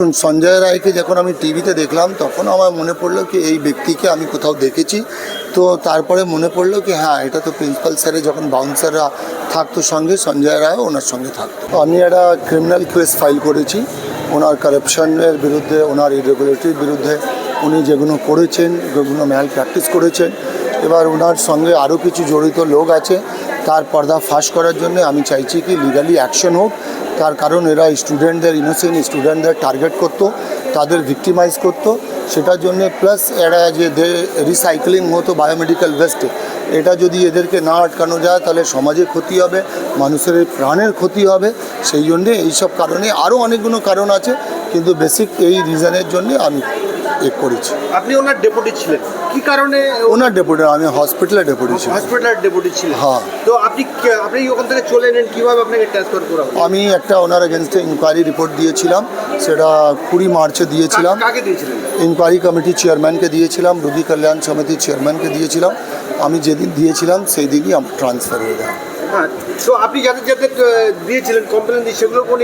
সঞ্জয় রায়কে যখন আমি টিভিতে দেখলাম, তখন আমার মনে পড়ল কি, এই ব্যক্তিকে আমি কোথাও দেখেছি। তো তারপরে মনে পড়ল কি হ্যাঁ এটা তো প্রিন্সিপাল স্যারে যখন বাউন্সাররা থাকতো সঙ্গে, সঞ্জয় রায় ওনার সঙ্গে থাকতো। আমি একটা ক্রিমিনাল কেস ফাইল করেছি। ওনার কারাপশনের বিরুদ্ধে, ওনার ইরেগুলেটরির বিরুদ্ধে, উনি যেগুলো করেছেন, যেগুলো ম্যাল প্র্যাকটিস করেছেন। এবার ওনার সঙ্গে আরও কিছু জড়িত লোক আছে। তার পর্দা ফাঁস করার জন্য আমি চাইছি কি লিগালি অ্যাকশন হোক। তার কারণ এরা স্টুডেন্টদের ইনোসেন্ট স্টুডেন্টদের টার্গেট করতো, তাদের ভিক্টিমাইজ করতো। সেটার জন্য প্লাস এরা যে রিসাইক্লিং হতো বায়োমেডিক্যাল ওয়েস্টে এটা যদি এদেরকে না আটকানো যায়, তাহলে সমাজে ক্ষতি হবে, মানুষের প্রাণের ক্ষতি হবে। সেই জন্যে এইসব কারণে আরও অনেকগুলো কারণ আছে, কিন্তু বেসিক এই রিজনের জন্যে আমি এ করেছি। আপনি ওনার ডেপুটি ছিলেন। কি কারণে ওনার ডেপুটি আমি হসপিটালে ডেপুটি ছিলাম। হসপিটালের ডেপুটি ছিলেন। হ্যাঁ। তো আপনি আপনি ওখান থেকে চলে এলেন কীভাবে আপনাকে ট্রান্সফার করা আমি একটা ওনার এগেনস্টে ইনকোয়ারি রিপোর্ট দিয়েছিলাম। সেটা কুড়ি মার্চে দিয়েছিলাম। কাকে দিয়েছিলেন? ইনকোয়ারি কমিটির চেয়ারম্যানকে দিয়েছিলাম রুগী কল্যাণ সমিতির চেয়ারম্যানকে দিয়েছিলাম। আমি যেদিন দিয়েছিলাম সেই দিনই ট্রান্সফার হয়ে যায় হ্যাঁ আপনি দিয়েছিলেন কমপ্লেন দিয়ে সেগুলো কোনো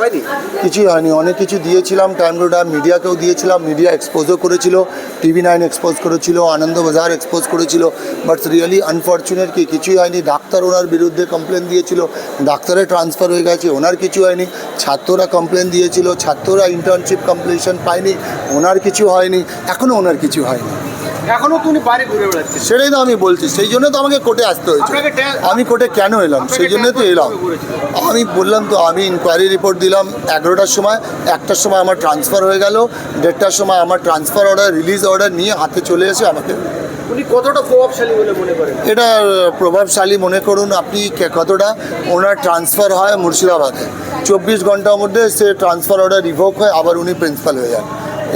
হয়নি? কিছুই হয়নি, অনেক কিছু দিয়েছিলাম টাইম টু টাইম মিডিয়াকেও দিয়েছিলাম মিডিয়া এক্সপোজও করেছিল টিভি নাইন এক্সপোজ করেছিল আনন্দবাজার এক্সপোজ করেছিল বাট রিয়েলি আনফর্চুনেট কি, কিছুই হয়নি, ডাক্তার ওনার বিরুদ্ধে কমপ্লেন দিয়েছিল, ডাক্তারের ট্রান্সফার হয়ে গেছে, ওনার কিছু হয়নি, ছাত্ররা কমপ্লেন দিয়েছিল, ছাত্ররা ইন্টার্নশিপ কমপ্লিশন পায়নি, ওনার কিছু হয়নি এখনও ওনার কিছু হয়নি। এখনও তো উনি বাইরে ঘুরে বেড়াচ্ছেন। সেটাই তো আমি বলছি সেই জন্য তো আমাকে কোর্টে আসতে হয়েছে। আমি কোর্টে কেন এলাম? সেই জন্য তো এলাম। আমি বললাম তো আমি ইনকোয়ারি রিপোর্ট দিলাম এগারোটার সময়। একটার সময় আমার ট্রান্সফার হয়ে গেল। দেড়টার সময় আমার ট্রান্সফার অর্ডার রিলিজ অর্ডার নিয়ে হাতে চলে এসে আমাকে উনি কতটা প্রভাবশালী বলে মনে করেন? এটা প্রভাবশালী মনে করুন আপনি কতটা। ওনার ট্রান্সফার হয় মুর্শিদাবাদে। চব্বিশ ঘণ্টার মধ্যে সে ট্রান্সফার অর্ডার রিভোক হয় আবার উনি প্রিন্সিপাল হয়ে যান।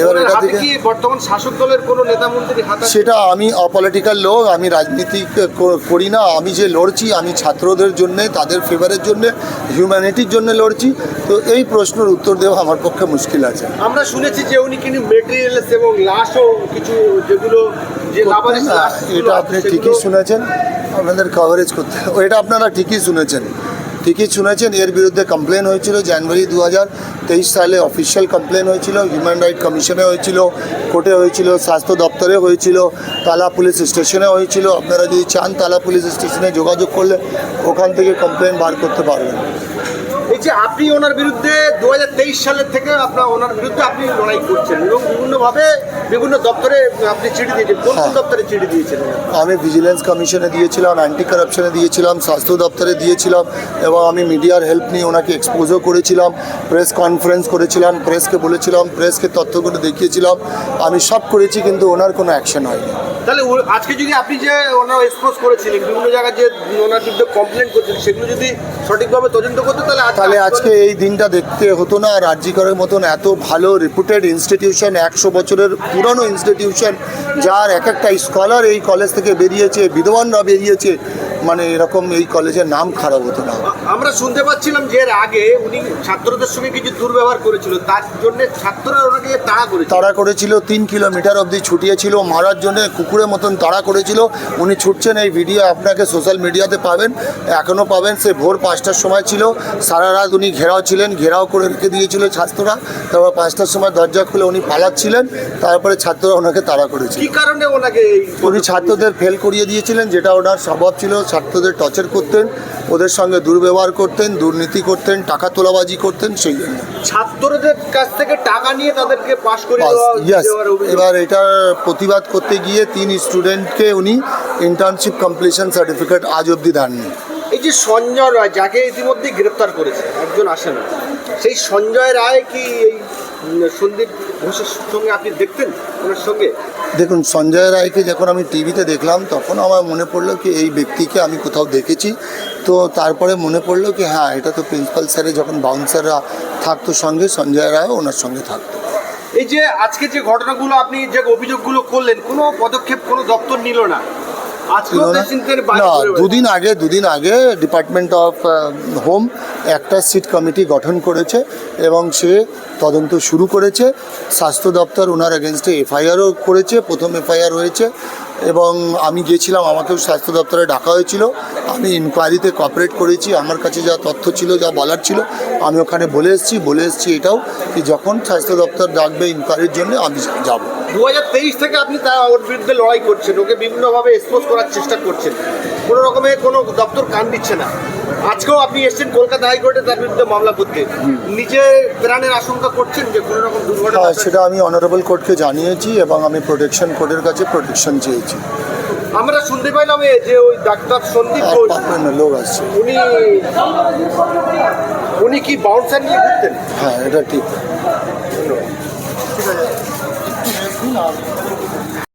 এবার এটা থেকে বর্তমান শাসক দলের কোনো নেতা মন্ত্রী হাত সেটা আমি অপলিটিক্যাল লোক আমি রাজনীতি করি না। আমি যে লড়ছি আমি ছাত্রদের জন্য তাদের ফেভারের জন্য হিউম্যানিটির জন্য লড়ছি। তো এই প্রশ্নের উত্তর দেওয়া আমার পক্ষে মুশকিল আছে। আমরা শুনেছি যে উনি কিন্তু মেটেরিয়ালস এবং লাশও কিছু যেগুলো যে এটা আপনি ঠিকই শুনেছেন। আপনাদের কভারেজ করতে এটা আপনারা ঠিকই শুনেছেন। ঠিকই শুনেছেন, এর বিরুদ্ধে কমপ্লেন হয়েছিল জানুয়ারি দু হাজার তেইশ সালে অফিসিয়াল কমপ্লেন হয়েছিল হিউম্যান রাইট কমিশনে হয়েছিল কোর্টে হয়েছিল, স্বাস্থ্য দপ্তরে হয়েছিল, তালা পুলিশ স্টেশনে হয়েছিল। আপনারা যদি চান, তালা পুলিশ স্টেশনে যোগাযোগ করলে ওখান থেকে কমপ্লেন বার করতে পারবেন। এই যে আপনি ওনার বিরুদ্ধে দু হাজার তেইশ সালের থেকে আপনার ওনার বিরুদ্ধে আপনি লড়াই করছেন এবং বিভিন্নভাবে বিভিন্ন দপ্তরে আপনি চিঠি দিয়েছেন। কোন কোন হ্যাঁ। দপ্তরে চিঠি দিয়েছিলেন? আমি ভিজিলেন্স কমিশনে দিয়েছিলাম অ্যান্টি কারাপশনে দিয়েছিলাম স্বাস্থ্য দপ্তরে দিয়েছিলাম এবং আমি মিডিয়ার হেল্প নিয়ে ওনাকে এক্সপোজও করেছিলাম প্রেস কনফারেন্স করেছিলাম প্রেসকে বলেছিলাম প্রেসকে তথ্যগুলো দেখিয়েছিলাম। আমি সব করেছি কিন্তু ওনার কোনো অ্যাকশন হয়নি। তাহলে আজকে যদি আপনি যে ওনার এক্সপোজ করেছিলেন বিভিন্ন জায়গায় যে ওনার বিরুদ্ধে কমপ্লেন করছেন সেগুলো যদি সঠিকভাবে তদন্ত করতো তাহলে তাহলে আজকে এই দিনটা দেখতে হতো না আর করার মতন এত ভালো রিপুটেড ইনস্টিটিউশন একশো বছরের পুরনো ইনস্টিটিউশন যার এক একটা স্কলার এই কলেজ থেকে বেরিয়েছে বিধবানরা বেরিয়েছে মানে এরকম এই কলেজের নাম খারাপ হতো না। আমরা শুনতে পাচ্ছিলাম যে এর আগে উনি ছাত্রদের সঙ্গে কিছু দুর্ব্যবহার করেছিল তার জন্য ছাত্ররা ওনাকে তাড়া করে তাড়া করেছিল তিন কিলোমিটার অবধি ছুটিয়েছিল মারার জন্য কুকুরের মতন তাড়া করেছিল। উনি ছুটছেন এই ভিডিও আপনাকে সোশ্যাল মিডিয়াতে পাবেন এখনও পাবেন সে ভোর পাঁচটার সময় ছিল। সারা রাত উনি ঘেরাও ছিলেন ঘেরাও করে রেখে দিয়েছিল ছাত্ররা। তারপর পাঁচটার সময় দরজা খুলে উনি পালাচ্ছিলেন তারপরে ছাত্ররা ওনাকে তাড়া করেছিল। কি কারণে ওনাকে উনি ছাত্রদের ফেল করিয়ে দিয়েছিলেন যেটা ওনার স্বভাব ছিল ছাত্রদের টর্চার করতেন ওদের সঙ্গে দুর্ব্যবহার করতেন দুর্নীতি করতেন টাকা তোলাবাজি করতেন সেই জন্য। ছাত্রদের কাছ থেকে টাকা নিয়ে তাদেরকে পাশ করে এবার এটার প্রতিবাদ করতে গিয়ে তিন স্টুডেন্টকে উনি ইন্টার্নশিপ কমপ্লিশন সার্টিফিকেট আজ অবধি দেননি। এই যে সঞ্জয় রায় যাকে ইতিমধ্যে গ্রেপ্তার করেছে একজন আসামি সেই সঞ্জয় রায় কি এই সন্দীপ ঘোষের সঙ্গে আপনি দেখতেন ওনার সঙ্গে? দেখুন সঞ্জয় রায়কে যখন আমি টিভিতে দেখলাম তখন আমার মনে পড়ল কি এই ব্যক্তিকে আমি কোথাও দেখেছি। তো তারপরে মনে পড়ল কি হ্যাঁ এটা তো প্রিন্সিপাল স্যারে যখন বাউন্সাররা থাকতো সঙ্গে সঞ্জয় রায় ওনার সঙ্গে থাকতো। এই যে আজকে যে ঘটনাগুলো আপনি যে অভিযোগগুলো করলেন কোনো পদক্ষেপ কোনো দপ্তর নিল না। না। দুদিন আগে দুদিন আগে ডিপার্টমেন্ট অফ হোম একটা সিট কমিটি গঠন করেছে এবং সে তদন্ত শুরু করেছে। স্বাস্থ্য দপ্তর ওনার এগেনস্টে এফআইআরও করেছে প্রথম এফআইআর হয়েছে এবং আমি গিয়েছিলাম আমাকেও স্বাস্থ্য দপ্তরে ডাকা হয়েছিল। আমি ইনকোয়ারিতে কপারেট করেছি আমার কাছে যা তথ্য ছিল যা বলার ছিল আমি ওখানে বলে এসেছি বলে এসেছি এটাও যে যখন স্বাস্থ্য দপ্তর ডাকবে ইনকোয়ারির জন্য আমি যাব। দু হাজার তেইশ থেকে আপনি তা ওর বিরুদ্ধে লড়াই করছেন ওকে বিভিন্নভাবে এক্সপোজ করার চেষ্টা করছেন। কোনো রকমের কোনো দপ্তর কান দিচ্ছে না। আজকেও আপনি এসেছেন কলকাতা হাইকোর্টে তার বিরুদ্ধে মামলা করতে। নিজে প্রাণের আশঙ্কা করছেন যে কোনো রকম দুর্ঘটনা হ্যাঁ সেটা আমি অনারেবল কোর্টকে জানিয়েছি এবং আমি প্রোটেকশন কোর্টের কাছে প্রোটেকশন চেয়েছি। আমরা শুনতে পাইলাম যে ওই ডাক্তার সন্দীপ ঘোষ লোক আসছে। উনি উনি কি বাউন্সার নিয়ে ঘুরতেন? হ্যাঁ এটা ঠিক। Sağ.